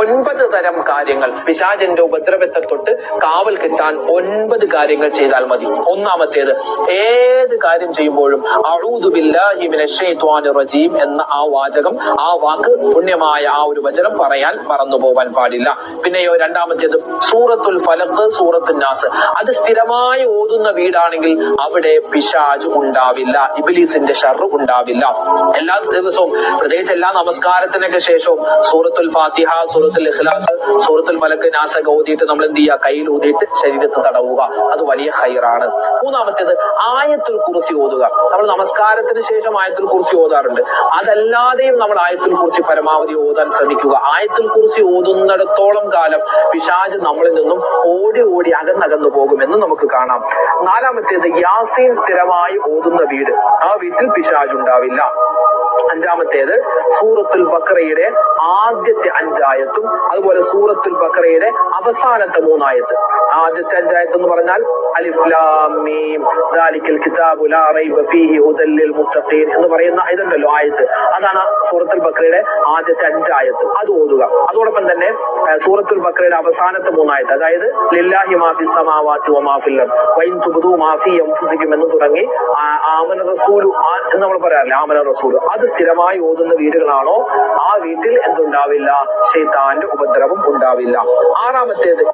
ഒൻപത് തരം കാര്യങ്ങൾ പിശാചന്റെ ഉപദ്രവത്തെ തൊട്ട് കാവൽ കിട്ടാൻ ഒൻപത് കാര്യങ്ങൾ ചെയ്താൽ മതി. ഒന്നാമത്തേത് ഏത് കാര്യം ചെയ്യുമ്പോഴും റജീം എന്ന ആ വാചകം ആ വാക്ക് പുണ്യമായ ആ ഒരു വചനം പറയാൻ മറന്നു പോവാൻ പാടില്ല. പിന്നെയോ രണ്ടാമത്തേത് സൂറത്തുൽ ഫലത്ത് സൂറത്തുൽ നാസ്. അത് സ്ഥിരമായി ഓതുന്ന വീടാണെങ്കിൽ അവിടെ പിശാജ് ഉണ്ടാവില്ല ഇബിലീസിന്റെ ഷർറ് ഉണ്ടാവില്ല. എല്ലാ ദിവസവും പ്രത്യേകിച്ച് എല്ലാ നമസ്കാരത്തിനൊക്കെ ശേഷവും സൂറത്തുൽ ഫാത്തിഹ സൂറത്തുൽ ഇഖ്ലാസ് സൂറത്തുൽ മലക്ക് നാസൊക്കെ ഓതിയിട്ട് നമ്മൾ എന്ത് ചെയ്യുക? കയ്യിൽ ഊതിയിട്ട് ശരീരത്ത് തടവുക. അത് വലിയ ഹൈറാണ് മൂന്നാമത്തേത് ആയത്തിൽ കുറിച്ച് ഓതുക. നമ്മൾ നമസ്കാരത്തിന് ശേഷം ആയത്തിൽ കുറിച്ച് ഓതാറുണ്ട്. അതല്ലാതെയും നമ്മൾ ആയത്തിൽ കുറിച്ച് പരമാവധി ഓതാൻ ശ്രമിക്കുക. ആയത്തിൽ കുറിച്ച് ഓതുന്നിടത്തോളം കാലം പിശാജ് നമ്മളിൽ നിന്നും ഓടി ഓടി അകന്നകന്നു പോകുമെന്ന് നമുക്ക് കാണാം. നാലാമത്തേത് യാസീൻ സ്ഥിരമായി ഓതുന്ന വീട്. ആ വീട്ടിൽ പിശാജ് ഉണ്ടാവില്ല. അഞ്ചാമത്തേത് സൂറത്തുൽ ബക്കറയുടെ ആദ്യത്തെ അഞ്ചായത്തും അതുപോലെ സൂറത്തുൽ ബക്കറയുടെ അവസാനത്തെ മൂന്നായത്ത് ആദ്യത്തെ അഞ്ചായത്ത് എന്ന് പറഞ്ഞാൽ എന്ന് പറയുന്ന ഇതുണ്ടല്ലോ ആയത്ത് അതാണ് സൂറത്തുൽ ബക്രയുടെ ആദ്യത്തെ അഞ്ചായത്ത് അത് ഓതുക. അതോടൊപ്പം തന്നെ സൂറത്തുൽ ബക്രയുടെ അവസാനത്തെ മൂന്നായത്ത് അതായത് ലില്ലാഹി മാഫി സമാവാത്തി വ മാഫിൽ അർദ്. വൈൻ തുബ്ദു മാഫി എംഫുസിക്കും എന്ന് തുടങ്ങി ആമന റസൂലു എന്ന് നമ്മൾ പറയാറില്ല ആമന റസൂലു. അത് സ്ഥിരമായി ഓതുന്ന വീടുകളാണോ? ആ വീട്ടിൽ എന്തുണ്ടാവില്ല? ഷെയ്ത്താന്റെ ഉപദ്രവം ഉണ്ടാവില്ല ആറാമത്തേത്